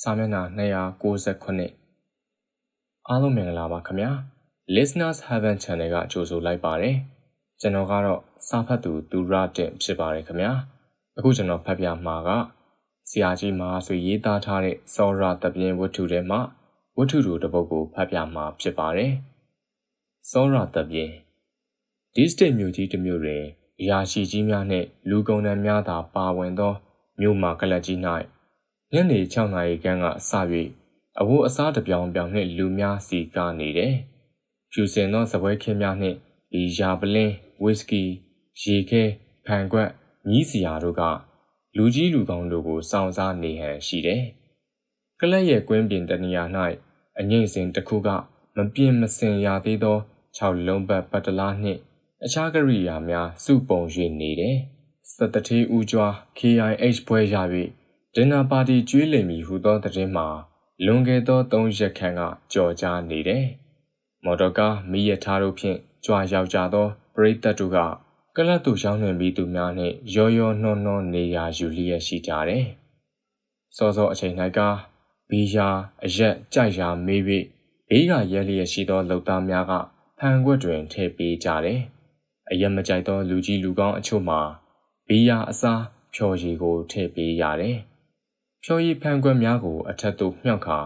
စာမျက်နှာ298အားလုံးမင်္ဂလာပါခင်ဗျာ Listeners Heaven Channel ကကြိုဆိုလိုက်ပါတယ်ကျွန်တော်ကတော့စာဖတ်သူသူရတင်ဖြစ်ပါတယ်ခင်ဗျာအခုကျွန်တော်ဖတ်ပြမှာကဆရာကြီးမဟာဆွေရေးသားထားတဲ့စောရတပြင်းဝတ္ထုထဲမှာဝတ္ထုတူတစ်ပုဒ်ကိုဖတ်ပြမှာဖြစ်ပါတယ်စောရတပြင်းဒီစတိတ်မြို့ကြီးတစ်မြို့တွင်အရာရှိကြီးများနှင့်လူကုန်တန်းများသာပါဝင်သောမြို့မှာကလပ်ကြီး၌ ညနေ6နာရီခန့်ကစ၍အဝတ်အစားတပြောင်ပြောင်နှင့်လူများစီကားနေတယ်။ဖြူစင်သောစပွဲခင်းများနှင့်ဒီယာပလင်းဝစ်စကီရေခဲဖန်ကွက်မြီးစီယာတို့ကလူကြီးလူကောင်းတို့ကိုစောင့်စားနေဟန်ရှိတယ်။ကလပ်ရဲ့ကွင်းပြင်တနေရာ၌အငိမ့်စဉ်တစ်ခုကမပြင်းမစင်ရသေးသော6လုံးပတ်ပတ်တလားနှင့်အခြားကရိယာများစုပုံ၍နေတယ်။စတထေးဦးကျွား KIH ပွဲရ၍ ဒင်နာပါတီကျွေးလိမ်မည်ဟုသောသတင်းမှာလွန်ခဲ့သော၃ရက်ခန့်ကကြော်ကြားနေတယ်။မော်တော်ကားမိရထားတို့ဖြင့်ကြွာရောက်ကြသောပရိသတ်တို့ကကလတ်သူရောင်းနေပြီးသူများနှင့်ရောရောနှောနှောနေရာယူလျက်ရှိကြတယ်။စောစောအချိန်၌ကဘီယာအရက်ကြိုက်ရာမေး၍ဘေးကရဲလျက်ရှိသောလုံသားများကဖန်ခွက်တွင်ထည့်ပေးကြတယ်။အရက်မကြိုက်သောလူကြီးလူကောင်းအချို့မှာဘီယာအစားဖြော်ရည်ကိုထည့်ပေးရတယ်။ ဖြော်ရည်ဖန်ခွက်များကိုအထက်သို့မြှောက်ခါ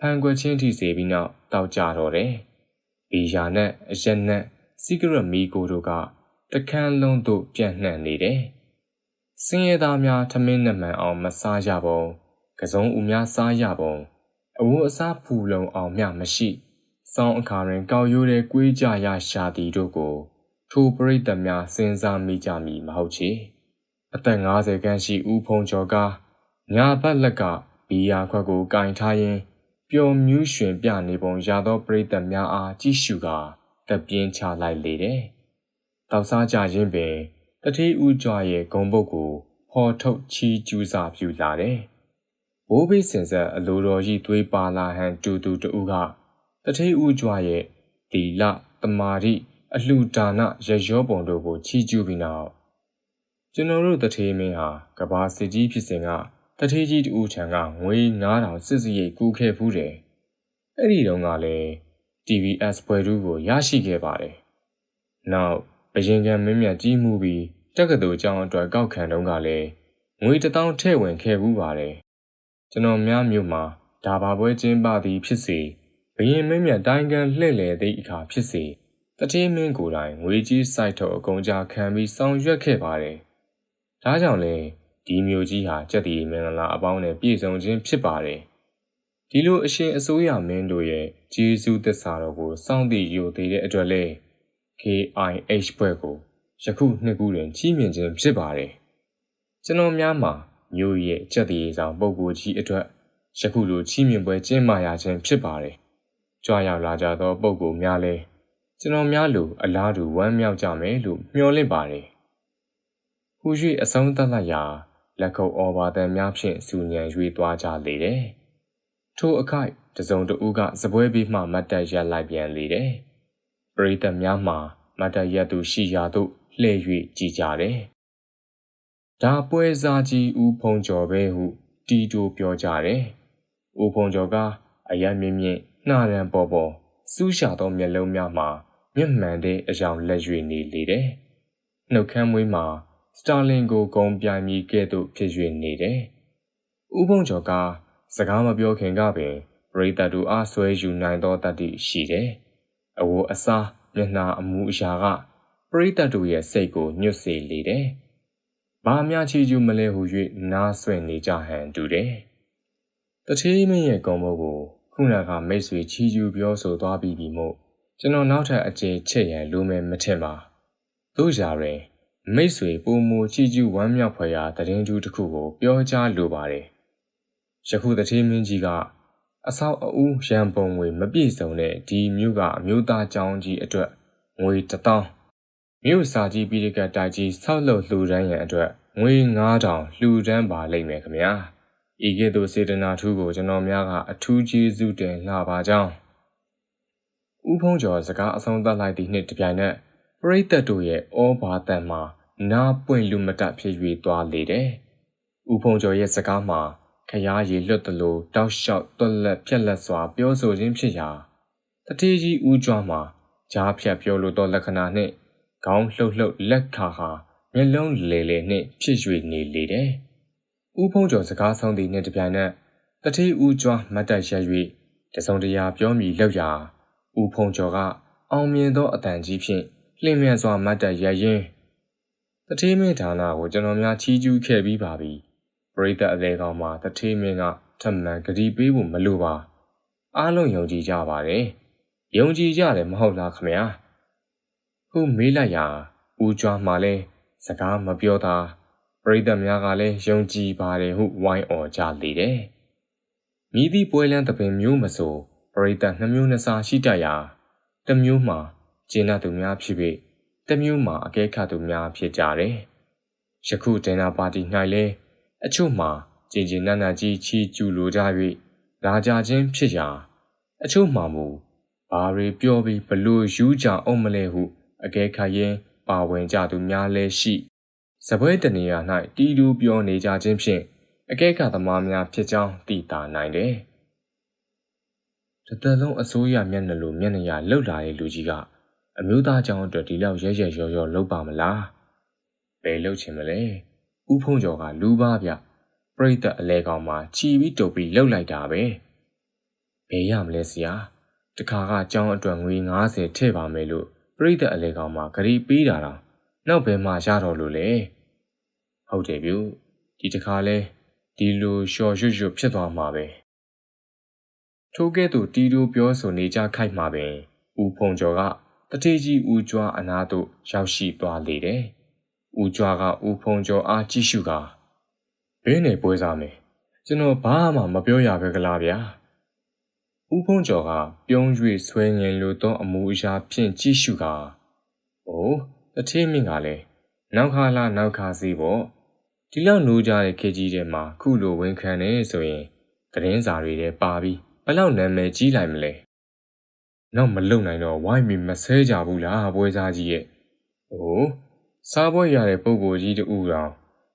ဖန်ခွက်ချင်းထိစေပြီးနောက်တောက်ကြတော့တယ်။ဘီယာနဲ့အရက်နဲ့စီဂရက်မီကိုတို့ကတခန်းလုံးသို့ပြန့်နှံ့နေတယ်။စင်းရဲသားများထမင်းနဲ့မှန်အောင်မစားရပုံကစုံဦးများစားရပုံအဝတ်အစားဖူလုံအောင်မျှမရှိစောင်းအခါတွင်ကောက်ရိုးတဲ့ကွေးကြရရှာသည်တို့ကိုထိုပရိသတ်များစဉ်းစားမိကြမည်မဟုတ်ချေအသက်50ခန့်ရှိဦးဖုံကျော်ကား ညာဘက်လက်ကဘီယာခွက်ကိုကင်ထားရင်းပျော်မြူးရွှင်ပြနေပုံရသောပရိသတ်များအားကြည့်ရှုကာတပြင်းချလိုက်လေတယ်။တောက်စားကြခြင်းပင်တတိဦးကြွရဲ့ဂုံပုတ်ကိုဖော်ထုတ်ချီးကျူးစာပြုလာတယ်။ဘိုးဘေးစင်ဆက်အလိုတော်ကြီးသွေးပါလာဟန်တူတူတူကတတိဦးကြွရဲ့တီလတမာတိအလှူဒါနရရောပုံတို့ကိုချီးကျူးပြီးနောက်ကျွန်တော်တို့တထေးမင်းဟာကဘာစစ်ကြီးဖြစ်စဉ်က တထေးကြီးတူထံကငွေ9000စစ်စရိတ်ကူးခဲ့ဖူးတယ်။အဲ့ဒီတုန်းကလည်း TVS ပွဲတူးကိုရရှိခဲ့ပါတယ်။နောက်ဘရင်ကမင်းမြတ်ကြီးမှုပြီးတက္ကသိုလ်ကျောင်းအတွက်ကောက်ခံတုန်းကလည်းငွေ1000ထည့်ဝင်ခဲ့ဘူးပါတယ်။ကျွန်တော်များမြို့မှာဒါဘာပွဲကျင်းပသည်ဖြစ်စေဘရင်မင်းမြတ်တိုင်းကန်လှည့်လည်သည့်အခါဖြစ်စေတတိမင်းကိုယ်တိုင်ငွေကြီးစိုက်ထုတ်အကုန်ကြခံပြီးဆောင်ရွက်ခဲ့ပါတယ်။ဒါကြောင့်လေ ဒီမျိုးကြီးဟာကြက်တီမင်္ဂလာအပေါင်းနဲ့ပြည့်စုံခြင်းဖြစ်ပါတယ်။ဒီလိုအရှင်အစိုးရမင်းတို့ရဲ့ဂျေဇုသစ္စာတော်ကိုစောင့်တည်ယူသေးတဲ့အတွက်လေ KIH ဘွဲ့ကိုယခုနှစ်ခုတွင်ချီးမြှင့်ခြင်းဖြစ်ပါတယ်။ကျွန်တော်များမှာမျိုးရဲ့ကြက်တီဆောင်ပုံကိုကြီးအတွက်ယခုလိုချီးမြှင့်ပွဲကျင်းပရခြင်းဖြစ်ပါတယ်။ကြွားရောက်လာကြသောပုံကိုများလဲကျွန်တော်များလိုအလားတူဝမ်းမြောက်ကြမယ်လို့မျှော်လင့်ပါတယ်။ဟူ၍အဆုံးသတ်လိုက်ရာ လက်ခုပ်အော်ဘာတန်များဖြင့်စူညံ၍သွားကြလေတယ်။ထိုအခိုက်တစုံတဦးကစပွဲပြီးမှမတ်တက်ရက်လိုက်ပြန်လေတယ်။ပရိသတ်များမှမတ်တက်ရက်သူရှိရာသို့လှည့်၍ကြည်ကြတယ်။ဒါပွဲစားကြီးဦးဖုံကျော်ပဲဟုတီတိုပြောကြတယ်။ဦးဖုံကျော်ကအယံမြင့်မြင့်နှာရန်ပေါ်ပေါ်စူးရှာသောမျက်လုံးများမှာမျက်မှန်တဲ့အယောင်လက်၍နေလေတယ်။နှုတ်ခမ်းမွေးမှာ စတာလင်ကိုဂုံပြိုင်မိကဲ့သို့ဖြစ်၍နေတယ်။ဦးဖုံကျော်ကစကားမပြောခင်ကပင်ပရိသတ်တို့အားဆွဲယူနိုင်သောတတ္တိရှိတယ်။အဝတ်အစားမျက်နှာအမူအရာကပရိသတ်တို့ရဲ့စိတ်ကိုညှတ်စေလေတယ်။ဘာများချီကျူးမလဲဟု၍နားဆွင့်နေကြဟန်တူတယ်။တထေးမင်းရဲ့ကုံမိုးကိုခုနကမိတ်ဆွေချီကျူးပြောဆိုသွားပြီးပြီမို့ကျွန်တော်နောက်ထပ်အကျေချက်ရန်လိုမယ်မထင်ပါ။တို့ကြရင် မိတ်ဆွေပုံမူချီကျူးဝမ်းမြောက်ဖွယ်ရာတည်င်းကျူးတစ်ခုကို ပြောကြားလိုပါတယ်။ယခုတထေးမင်းကြီးကအဆောက်အဦရန်ပုံငွေမပြည့်စုံတဲ့ဒီမြို့ကအမျိုးသားကျောင်းကြီးအတွက်ငွေ1000မြို့စာကြီးပြည်ကတိုက်ကြီးဆောက်လုပ်လှူဒန်းရန်အတွက်ငွေ9000လှူဒန်းပါလိမ့်မယ်ခင်ဗျာ။ဤကဲ့သို့စေတနာထူးကိုကျွန်တော်များကအထူးကျေးဇူးတင်လှပါကြောင်းဦးဖုံးကျော်စကားအဆုံးသတ်လိုက်သည့်နှစ်တပြိုင်နက် ပရိသတ်တို့ရဲ့ဩဘာတန်မှာနားပွင့်လူမတဖြစ်၍သွားလေတယ်။ဦးဖုံကျော်ရဲ့စကားမှာခရားရည်လွတ်သလိုတောက်လျှောက်တွက်လက်ဖြက်လက်စွာပြောဆိုခြင်းဖြစ်ရာတထေးကြီးဦးကျွမ်းမှာကြားဖြတ်ပြောလိုသောလက္ခဏာနှင့်ခေါင်းလှုပ်လှုပ်လက်ခါဟာမျက်လုံးလေလေနှင့်ဖြစ်၍နေလေတယ်။ဦးဖုံးကျော်စကားဆောင်သည့်နှင့်တပြိုင်နက်တထေးဦးကျွမ်းမတ်တက်ရက်၍တစုံတရာပြောမိလောက်ရာဦးဖုံးကျော်ကအောင်မြင်သောအတန်ကြီးဖြင့် လျင်မြန်စွာမတ်တက်ရက်ရင်းတထေးမင်းဌာနကိုကျွန်တော်များချီးကျူးခဲ့ပြီးပါပြီပရိသတ်အလေကောင်မှာတထေးမင်းကထမှန်ကြည်ပေးဖို့မလိုပါအားလုံးယုံကြည်ကြပါတယ်ယုံကြည်ကြတယ်မဟုတ်လားခမညာဟုမေးလိုက်ရာဦးကျွမ်းမှလည်းစကားမပြောတာပရိသတ်များကလည်းယုံကြည်ပါတယ်ဟုဝိုင်းအော်ကြလေတယ်မြည်သည့်ပွဲလန်းတပင်မျိုးမဆိုပရိသတ်နှမျိုးနှစ်စားရှိတတ်ရာတစ်မျိုးမှာ ဂျင်းနာသူများဖြစ်ပြီးတစ်မျိုးမှာအကဲခတ်သူများဖြစ်ကြတယ်။ယခုဒင်နာပါတီ၌လည်းအချို့မှာကြင်ကြင်နက်နက်ကြီးချီကျူလိုကြ၍လာကြခြင်းဖြစ်ရာအချို့မှာမူဘာတွေပြောပြီးဘလို့ယူကြအောင်မလဲဟုအကဲခတ်ရင်းပါဝင်ကြသူများလည်းရှိစပွဲတနေရာ၌တီးတူးပြောနေကြခြင်းဖြင့်အကဲခတ်သမားများဖြစ်ကြောင်းသိတာနိုင်တယ်။တစ်သက်လုံးအစိုးရမျက်နှာလိုမျက်နှာရလှုပ်လာတဲ့လူကြီးက အမျိုးသားကြောင့်အတွက်ဒီလောက်ရဲရဲရောရောလှုပ်ပါမလားဘယ်လှုပ်ချင်မလဲဥဖုံးကျော်ကလူပါဗျပြိတ္တအလဲကောင်မှာခြီပြီးတုပ်ပြီးလှုပ်လိုက်တာပဲဘယ်ရမလဲဆရာတခါကကြောင်းအတွက်ငွေ90ထည့်ပါမယ်လို့ပြိတ္တအလဲကောင်မှာဂရီပေးတာတော့နောက်ဘယ်မှရတော့လို့လဲဟုတ်တယ်ဗျဒီတခါလဲဒီလိုလျှော်ရွှွတ်ဖြစ်သွားမှာပဲထိုကဲ့သို့တီတိုပြောဆိုနေကြခိုက်မှာပင်ဦးဖုံကျော်က တထေးကြီးဦးကျွားအနာသို့ရောက်ရှိသွားလေတယ်။ဦးကျွားကဦးဖုံကျော်အားကြည့်ရှုကာဘင်းနေပွဲစားမယ်။ကျွန်တော်ဘာမှမပြောရပဲကလားဗျာ။ဦးဖုံကျော်ကပြုံး၍ဆွဲငင်လိုသောအမူအရာဖြင့်ကြည့်ရှုကာ။အိုးတထေးမင်းကလည်းနောက်ခါလာနောက်ခါစီပေါ့။ဒီလောက်နိုးကြတဲ့ခေကြီးထဲမှာခုလိုဝန်ခံနေဆိုရင်သတင်းစာတွေထဲပါပြီးဘလောက်နာမည်ကြီးလိုက်မလဲ နောက်မလုံနိုင်တော့ဝိုင်းပြီးမဆဲကြဘူးလားပွဲစားကြီးရဲ့။အိုးစားပွဲရတဲ့ပုံကိုကြီးတူတောင်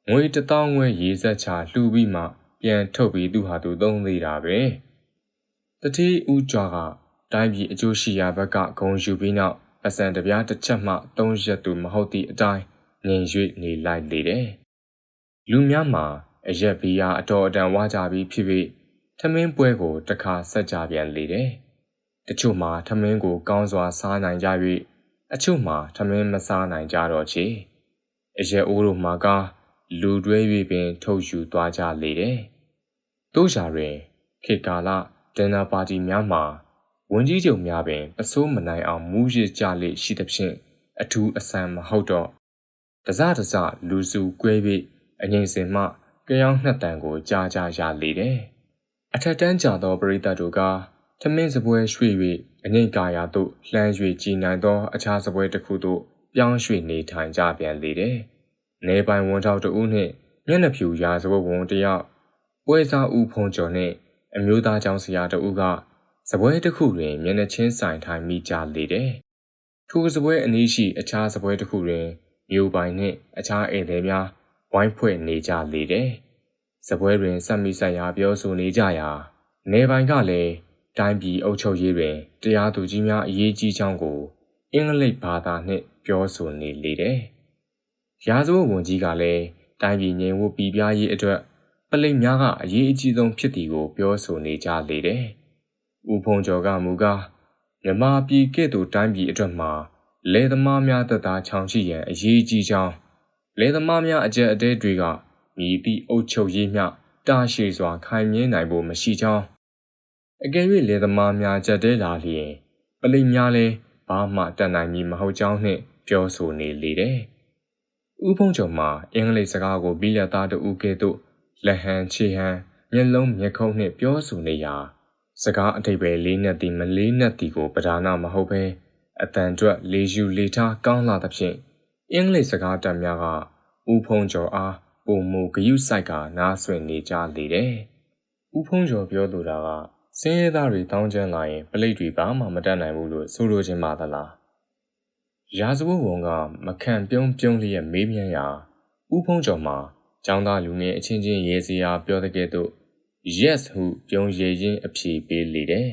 ငွေတထောင်ငွေရေးဆက်ချလှူပြီးမှပြန်ထုတ်ပြီးသူ့ဟာသူသုံးသေးတာပဲ။တတိဦးကြွားကတိုင်းပြည်အကျိုးရှိရာဘက်ကဂုံယူပြီးနောက်အစံတပြားတစ်ချက်မှသုံးရက်သူမဟုတ်သည့်အတိုင်းငြိမ်၍နေလိုက်လေတယ်။လူများမှာအရက်ဘီယာအတော်အတန်ဝါကြပြီးဖြစ်ပြီးထမင်းပွဲကိုတစ်ခါဆက်ကြပြန်လေတယ်။ တချို့မှာထမင်းကိုကောင်းစွာစားနိုင်ကြ၍အချို့မှာထမင်းမစားနိုင်ကြတော့ချေ။အရက်အိုးတို့မှာကလူတွဲ၍ပင် ထုတ်ယူသွားကြလေတယ်။တို့ရှာတွင်ခေကာလဒန်နာပါတီများမှာဝန်ကြီးချုပ်များပင်အစိုးမနိုင်အောင်မူးရစ်ကြလေရှိသဖြင့်အထူးအဆန်းမဟုတ်တော့တစတစလူစုကွဲ၍အငိမ့်စင်မှကြောင်နှစ်တန်ကိုကြားကြရလေတယ်။အထက်တန်းကြသောပရိသတ်တို့က ထမင်းစပွဲရွှေ့၍အငိတ်ကာယာသို့လှမ်း၍ကြည်နိုင်သော အခြားစပွဲတစ်ခုသို့ပြောင်းရွှေ့နေထိုင်ကြပြန်လေတယ်။နေပိုင်ဝန်ထောက်တဦးနှင့်မျက်နှာဖြူရာဇဝတ်ဝန်တယောက်ပွဲစားဦးဖုံကျော်နှင့်အမျိုးသားကျောင်းဆရာတဦးကစပွဲတစ်ခုတွင်မျက်နှာချင်းဆိုင်ထိုင်မိကြလေတယ်။ထိုစပွဲအနည်းရှိအခြားစပွဲတစ်ခုတွင်မျိုးပိုင်နှင့်အခြားအိမ်သည်များဝိုင်းဖွဲ့နေကြလေတယ်။စပွဲတွင်ဆက်မိဆက်ရာပြောဆိုနေကြရာနေပိုင်ကလည်း တိုင်းပြည်အုပ်ချုပ်ရေးတွင်တရားသူကြီးများအရေးကြီးကြောင်းကိုအင်္ဂလိပ်ဘာသာနှင့်ပြောဆိုနေလေတယ်။ရာဇဝတ်ဝန်ကြီးကလည်းတိုင်းပြည်ငြိမ်ဝှက်ပြည်ပြားရေးအတွက်ပလိတ်များကအရေးအကြီးဆုံးဖြစ်သည်ကိုပြောဆိုနေကြလေတယ်။ဦးဖုံကျော်ကမူကားမြမပြည်ကဲ့သို့တိုင်းပြည်အတွက်မှာလယ်သမားများသက်သာချောင်ရှိရန်အရေးကြီးကြောင်းလယ်သမားများအကြက်အတဲတွေကမြည်သည့်အုပ်ချုပ်ရေးမျှတာရှည်စွာခိုင်မြဲနိုင်ဖို့မရှိကြောင်း အကယ်၍လေသမားများကြက်တဲလာလျင်ပလိများလည်းဘာမှတတ်နိုင်မည်မဟုတ်ကြောင်းနှင့်ပြောဆိုနေလေတယ်။ဥဖုံးချုံမှာအင်္ဂလိပ်စကားကိုပြီးလက်သားတူကဲ့သို့လက်ဟန်ခြေဟန်မျက်လုံးမျက်ခုံးနှင့်ပြောဆိုနေရာစကားအထိပ္ပယ်လေးနက်သည်မလေးနက်သည်ကိုပဓာနာမဟုတ်ဘဲအတန်အတွက်လေးယူလေးထားကောင်းလာသဖြင့်အင်္ဂလိပ်စကားတတ်များကဥဖုံးကျော်အားပုံမူဂယုဆိုင်ကနားဆွင့်နေကြလေတယ်။ဦးဖုံးကျော်ပြောလိုတာက စင်းရဲသားတွေတောင်းကျမ်းလာရင်ပလိတ်တွေဘာမှမတတ်နိုင်ဘူးလို့ဆိုလိုချင်ပါသလား။ရာဇဝတ်ဝန်ကမခံပြုံးပြုံးလျက်မေးမြန်းရာဦးဖုံးကျော်မှာចောင်းသားလူငယ်အချင်းချင်းရေစရာပြောတဲ့ကဲ့သို့ yes ဟုပြုံးရည်ရင်းအဖြေပေးလေတယ်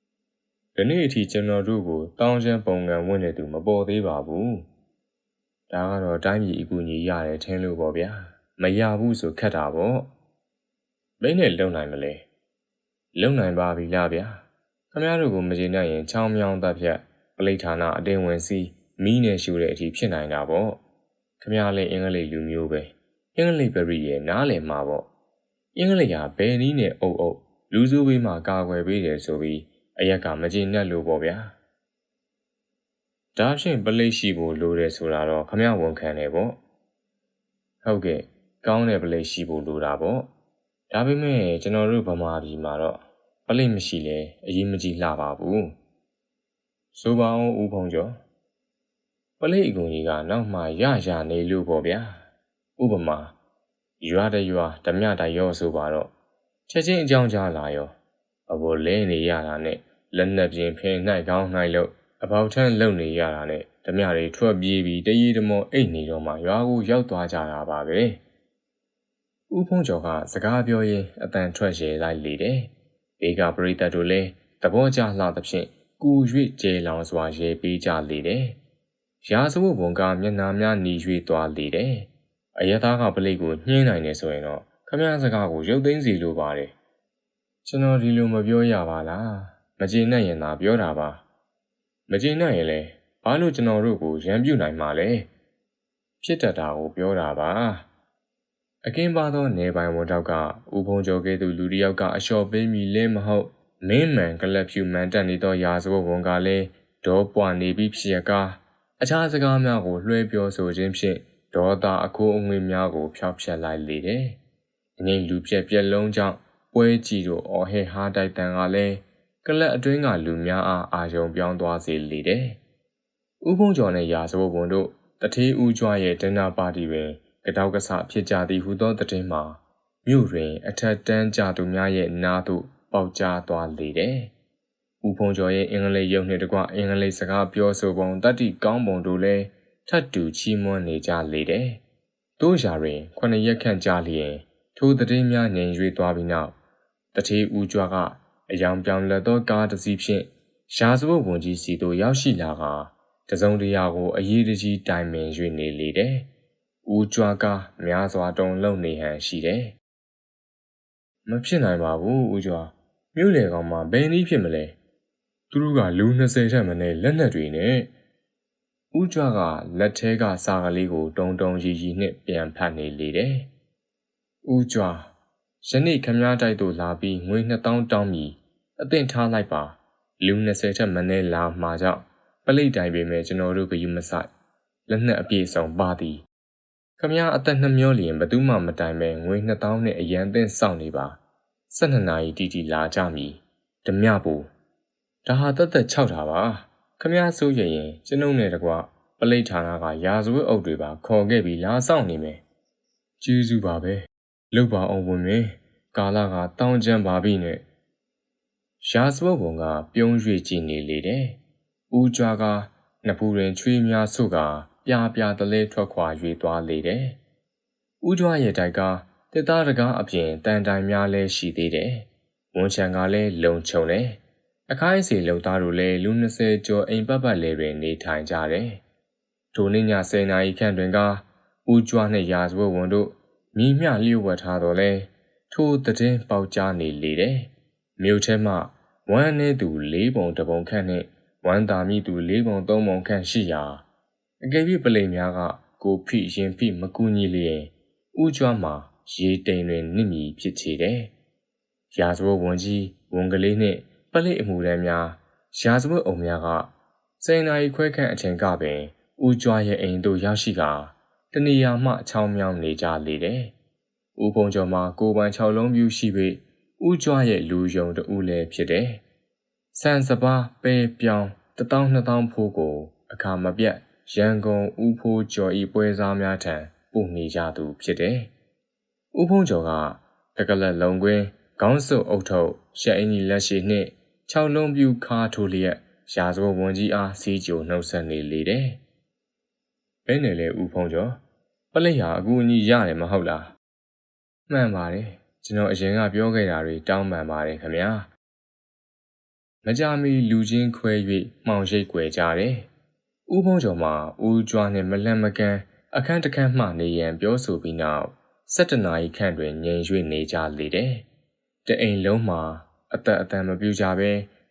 ။ဒီနေ့အထိကျွန်တော်တို့ကိုတောင်းချမ်းပုံကံဝင်နေသူမပေါ်သေးပါဘူး။ဒါကတော့တိုင်းပြည်အကူအညီရတယ်ထင်လို့ပေါ့ဗျာ။မရဘူးဆိုခက်တာပေါ့။ဘယ်နဲ့လုံနိုင်မလဲ။ လုံနိုင်ပါပြီလားဗျာ။ခမရတို့ကိုမကျေနပ်ရင်ချောင်းမြောင်းတပ်ဖြတ်ပလိဌာနအတင်းဝင်စီမီးနဲ့ရှူတဲ့အထိဖြစ်နိုင်တာပေါ့။ခမရလည်းအင်္ဂလိပ်လူမျိုးပဲ။အင်္ဂလိပ်ပရိရဲ့နားလည်မှာပေါ့။အင်္ဂလိပ်ဟာဘယ်နည်းနဲ့အုပ်အုပ်လူစုဘေးမှာကာကွယ်ပေးတယ်ဆိုပြီးအရက်ကမကျေနပ်လို့ပေါ့ဗျာဒါဖြင့်ပလိတ်ရှိဖို့လိုတယ်ဆိုတာတော့ခမရဝန်ခံတယ်ပေါ့ဟုတ်ကဲ့ကောင်းတဲ့ပလိတ်ရှိဖို့လိုတာပေါ့ ဒါပေမဲ့ကျွန်တော်တို့ဗမာပြည်မှာတော့ပလိတ်မရှိလဲအရေးမကြီးလှပါဘူးဆိုပါအောင်ဦးဖုံကျော်ပလိတ်အကူကြီးကနောက်မှရရနေလို့ပေါ့ဗျာဥပမာရွာတရွာဓမြတိုင်ရောဆိုပါတော့ချက်ချင်းအကြောင်းကြားလာရောအပေါ်လဲနေရတာနဲ့လက်နက်ပြင်ဖင်နိုင်ကောင်းနိုင်လို့အပေါက်ထန်းလုံနေရတာနဲ့ဓမြတွေထွက်ပြေးပြီးတရီတမောအိတ်နေတော့မှရွာကိုရောက်သွားကြတာပါပဲ ဦးဖုံးကျော်ကစကားပြောရင်းအတန်ထွက်ရလိုက်လေတယ်ဘေးကပရိသတ်တို့လည်းသဘောကျလှသဖြင့်ကူ၍ကျေလောင်စွာရေပေးကြလေတယ်ရာဇဝတ်ဘုံကမျက်နှာများညီ၍သွားလေတယ်အယသားကပလိတ်ကိုညှင်းနိုင်နေဆိုရင်တော့ခမည်းစကားကိုရုပ်သိမ်းစီလိုပါတယ်ကျွန်တော်ဒီလိုမပြောရပါလားမကျေနပ်ရင်သာပြောတာပါမကျေနပ်ရင်လည်းဘာလို့ကျွန်တော်တို့ကိုရန်ပြုတ်နိုင်မှာလဲဖြစ်တတ်တာကိုပြောတာပါ အကင်းပါသောနေပိုင်ဝန်တောက်ကဦးဖုံကျော်ကဲ့သို့လူတစ်ယောက်ကအလျှော်ပေးမိလဲမဟုတ်မင်းမှန်ကလပ်ဖြူမှန်တက်နေသောရာဇဝတ်ဝန်ကလည်းဒေါပွားနေပြီးဖြစ်ရကားအခြားစကားများကိုလွှဲပြောဆိုခြင်းဖြင့်ဒေါသအခိုးအငွေများကိုဖျောက်ဖျက်လိုက်လေတယ်။ငိမ့်လူပြက်ပြက်လုံးကြောင့်ပွဲကြည့်တို့အော်ဟဲဟားတိုက်တန်ကလည်းကလပ်အတွင်းကလူများအားအာရုံပြောင်းသွားစေလေတယ်။ဥဖုံကျော်နဲ့ရာဇဝဝန်တို့တထေးဦးကျွားရဲ့ဒနာပါတီတွင် ကတောက်ကဆဖြစ်ကြသည်ဟုသောတည်င်းမှာမြို့တွင်အထက်တန်းကြသူများရဲ့နားသို့ပေါက်ကြားသွားလေတယ်။ဦးဖုံကျော်ရဲ့အင်္ဂလိပ်ရုပ်နှင့်တကွအင်္ဂလိပ်စကားပြောဆိုပုံတတိကောင်းပုံတို့လည်းထပ်တူချီးမွမ်းနေကြလေတယ်။တို့ရာတွင်ခုနှစ်ရက်ခန့်ကြာလျင်ထိုတည်င်းများငြိမ်၍သွားပြီးနောက်တထေးဦးကျွားကအယောင်ပြောင်လက်သောကားတစ်စီးဖြင့်ရာဇဝတ်ဝန်ကြီးစီသို့ရောက်ရှိလာကတစုံတရာကိုအရေးတကြီးတိုင်ပင်၍နေလေတယ်။ ဦးကျွားကားများစွာတုံလုံနေဟန်ရှိတယ်။မဖြစ်နိုင်ပါဘူးဦးကျွားမြို့လေကောင်မှဘယ်နည်းဖြစ်မလဲ။သူတို့ကလူ20ထက်မနည်းလက်နက်တွေနဲ့ဦးကျွားကလက်ထဲကစာကလေးကိုတုံတုံရီရီနှင့်ပြန်ဖတ်နေလေတယ်။ဦးကျွားယနေ့ခမည်းတိုက်သို့လာပြီးငွေ2000တောင်းမီအသင့်ထားလိုက်ပါလူ20ထက်မနည်းလာမှာကြောင့်ပလိတ်တိုင်ပေမဲ့ကျွန်တော်တို့ကယူမဆိုင်လက်နက်အပြည့်စုံပါသည် ခမည်းအသက်နှမျောလျင်ဘသူမှမတိုင်ပဲငွေ2000နဲ့အရန်သင့်စောင့်နေပါ12နာရီတီတီလာကြမည်ဓမြပူဒါဟာတသက်6တာပါခမည်းဆိုးရရင်ကျွန်ုပ်နဲ့တကွပလိတ်ဌာနကရာဇဝတ်အုပ်တွေပါခေါ်ခဲ့ပြီးလာဆောင်နေမယ်ကျေးဇူးပါပဲလုတ်ပါအောင်ဝင်မယ်ကာလကတောင်းကျမ်းပါပြီနဲ့ရာဇဝတ်ဝန်ကပြုံး၍ကြည်နေလေတယ်ဦးကြွားကနဖူရင်ချွေးများဆုက ပြာပြတလဲထွက်ခွာ၍သွားလေတယ်ဦးကြွားရဲ့တိုက်ကတစ်သားတကားအပြင်တန်တိုင်များလဲရှိသေးတယ်ဝန်ချံကလည်းလုံခြုံတယ်အခိုင်းစီလုံသားတို့လည်းလူ20ကျော်အိမ်ပတ်ပတ်လဲတွင်နေထိုင်ကြတယ်ထိုနေ့ည10နာရီခန့်တွင်ကဦးကြွားနှင့်ရာဇဝတ်ဝန်တို့မြည်မြလျှို့ဝှက်ထားတော်လဲထိုသတင်းပေါက်ကြားနေလေတယ်မြို့ထဲမှဝမ်းနေသူ၄ပုံတပုံခန့်နဲ့ဝမ်းသာမိသူ၄ပုံ၃ပုံခန့်ရှိရာ အကယ်၍ပလိမ်များကကိုဖိရင်ဖိမကူညီလျင်ဥကြွားမှာရေတိမ်တွင်နစ်မြည်ဖြစ်ချေတယ်ရာဇဝတ်ဝန်ကြီးဝန်ကလေးနှင့်ပလိအမှုတန်းများရာဇဝတ်အုံများကစိန်နာရီခွဲခန့်အချိန်ကပင်ဥကြွားရဲ့အိမ်သို့ရောက်ရှိကာတနေရာမှချောင်းမြောင်းနေကြလေတယ်။ဦးဖုံကျော်မှာကိုပိုင်6လုံးပြူရှိပြီးဦးကြွားရဲ့လူယုံတူလည်းဖြစ်တယ်။ဆန်စပါးပဲပြောင်း1200ဖိုးကိုအခါမပြတ် ရန်ကုန်ဦးဖိုးကျော်ဤပွဲစားများထံပို့နေကြသူဖြစ်တယ်။ဦးဖုံကျော်ကတကလက်လုံးကွင်းခေါင်းစုပ်အုပ်ထုပ်ရှက်အင်ကြီးလက်ရှိနှင့်6လုံးပြူခါထိုးလျက်ရာဇဝဝန်ကြီးအားစီးကြိုနှုတ်ဆက်နေလေတယ်။ဘယ်နဲ့လဲဦးဖုံးကျော်ပလိတ်ဟာအကူအညီရတယ်မဟုတ်လားမှန်ပါတယ်ကျွန်တော်အရင်ကပြောခဲ့တာတွေတောင်းပန်ပါတယ်ခင်ဗျာမကြမီလူချင်းခွဲ၍မှောင်ရိပ်ွယ်ကြတယ် ဥဖုံးကျော်မှာဦးကျွမ်းနဲ့မလန့်မကန်းအခန်းတစ်ခန်းမှနေရန်ပြောဆိုပြီးနောက်၁၇နာရီခန့်တွင်ငြိမ်၍နေကြလေတယ်တအိမ်လုံးမှာအသက်အတန်မပြူကြပဲ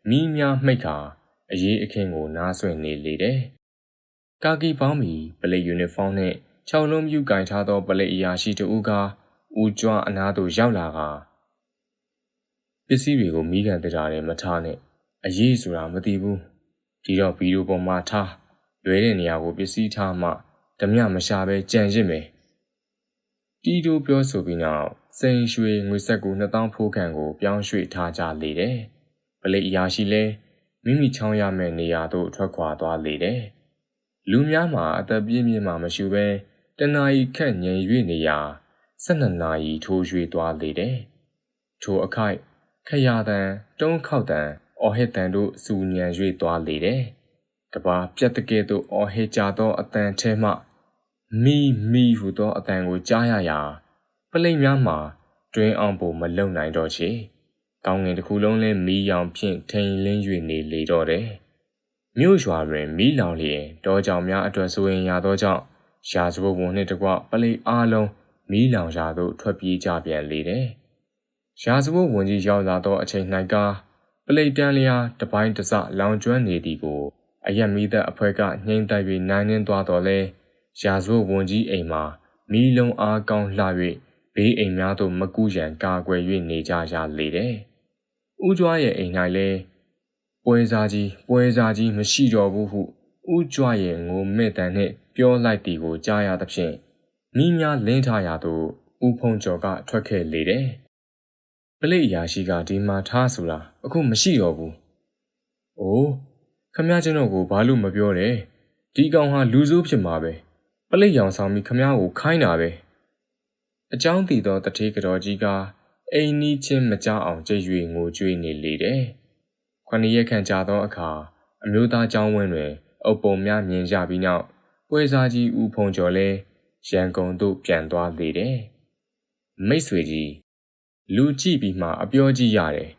မိများမှိတ်ခါအရေးအခင်းကိုနားဆွင့်နေလေတယ်ကာကီပေါင်းမီပလိယူနီဖောင်းနှင့်ခြောက်လုံးပြူကင်ထားသောပလိအရာရှိတဦးကဦးကျွမ်းအနားသို့ရောက်လာကပစ္စည်းတွေကိုမိကန်တတာနဲ့မထားနဲ့အရေးဆိုတာမသိဘူးဒီတော့ဗီဒီယိုပေါ်မှာထား လွဲတဲ့နေရာကိုပစ္စည်းထားမှဓမြမရှာပဲကြံရစ်မယ်တီတိုပြောဆိုပြီးနောက်စိန်ရွှေငွေဆက်ကူ2000ဖိုးခန့်ကိုပြောင်းရွှေ့ထားကြလေတယ်ပလိအရာရှိလဲမိမိချောင်းရမယ့်နေရာသို့ထွက်ခွာသွားလေတယ်လူများမှာအသက်ပြည့်မြင့်မှမရှိဘဲတနာ E ခန့်ငြိမ်၍နေရာ12နာရီထိုးရွှေ့သွားလေတယ်ထိုအခိုက်ခရတန်တုံးခောက်တန်အော်ဟစ်တန်တို့စူညံ၍သွားလေတယ်။ ကဘာပြတ်တကဲ့သို့အော်ဟစ်ကြသောအတန်ထဲမှမီမီဟုသောအတန်ကိုကြားရရာပလိတ်များမှာတွင်းအောင်ပုံမလုံနိုင်တော့ချေ။ကောင်းငင်တစ်ခုလုံးလဲမီးရောင်ဖြင့်ထိန်လင်း၍နေလေတော့တယ်။မြို့ရွာတွင်မီးလောင်လျင်တောကြောင်များအတွက်ဆိုရင်ရသောကြောင့်ရာဇဝတ်ဝန်နှင့်တကွပလိတ်အားလုံးမီးလောင်ရာသို့ထွက်ပြေးကြပြန်လေတယ်။ရာဇဝတ်ဝန်ကြီးရောက်လာသောအချိန်၌ကပလိတ်တန်းလျာတပိုင်းတစလောင်ကျွမ်းနေသည်ကို အယက်မီးသက်အဖွဲ့ကနှိမ့်တိုက်၍နိုင်နှင်းသွားတော်လဲရာဇဝတ်ဝန်ကြီးအိမ်မှာမီးလုံးအားကောင်းလှ၍ဘေးအိမ်များသို့မကူးရန်ကာကွယ်၍နေကြရလေတယ်။ဦးကျွားရဲ့အိမ်၌လည်းပွဲစားကြီးပွဲစားကြီးမရှိတော့ဘူးဟုဦးကျွားရဲ့ငိုမဲ့တန်နှင့်ပြောလိုက်သည်ကိုကြားရသဖြင့်မိများလင်းထားရာသို့ဦးဖုံကျော်ကထွက်ခဲ့လေတယ်။ပလိအရာရှိကဒီမှာထားဆိုတာအခုမရှိတော့ဘူး။အိုး ခမရကျွန်တော်ကိုဘာလို့မပြောတယ်ဒီကောင်ဟာလူဆိုးဖြစ်မှာပဲပလိတ်ရောင်ဆောင်ပြီးခမရကိုခိုင်းတာပဲအကြောင်းတည်သောတထေးကတော်ကြီးကအိမ်နီးချင်းမကြအောင်ကြိတ်၍ငိုကြွေးနေလေတယ်ခဏရက်ခန့်ကြာသောအခါအမျိုးသားကျောင်းဝင်းတွင်အုပ်ပုံများမြင်ရပြီးနောက်ပွဲစားကြီးဦးဖုံကျော်လဲရန်ကုန်သို့ပြန်သွားလေတယ်မိတ်ဆွေကြီးလူကြည့်ပြီးမှအပြောကြည့်ရတယ်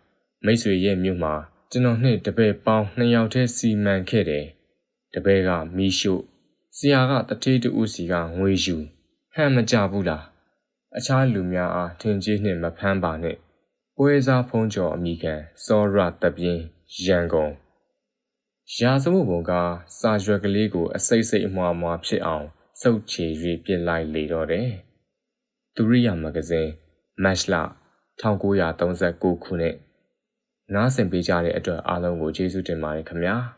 မိတ်ဆွေရဲ့မြို့မှာ ကျွန်တော်နဲ့တပည့်ပေါင်းနှစ်ယောက်တည်းစီမံခဲ့တယ်။တပည့်ကမီးရှို့ဆရာကတထေးတူစီကငွေယူဟန်မကြဘူးလား။အခြားလူများအားထင်ကြီးနှင့်မဖမ်းပါနဲ့။ပွဲစားဖုံးကျော်အမိခံစောရတပြင်းရန်ကုန်ရာဇဝတ်ဘုံကစာရွက်ကလေးကိုအစိတ်စိတ်အမွားမွားဖြစ်အောင်စုပ်ချေ၍ပြစ်လိုက်လေတော့တယ်။သူရိယာမဂဇင်းမတ်လ1939ခုနှစ် နားဆင်ပေးကြတဲ့အတွက်အားလုံးကိုကျေးဇူးတင်ပါတယ်ခင်ဗျာ။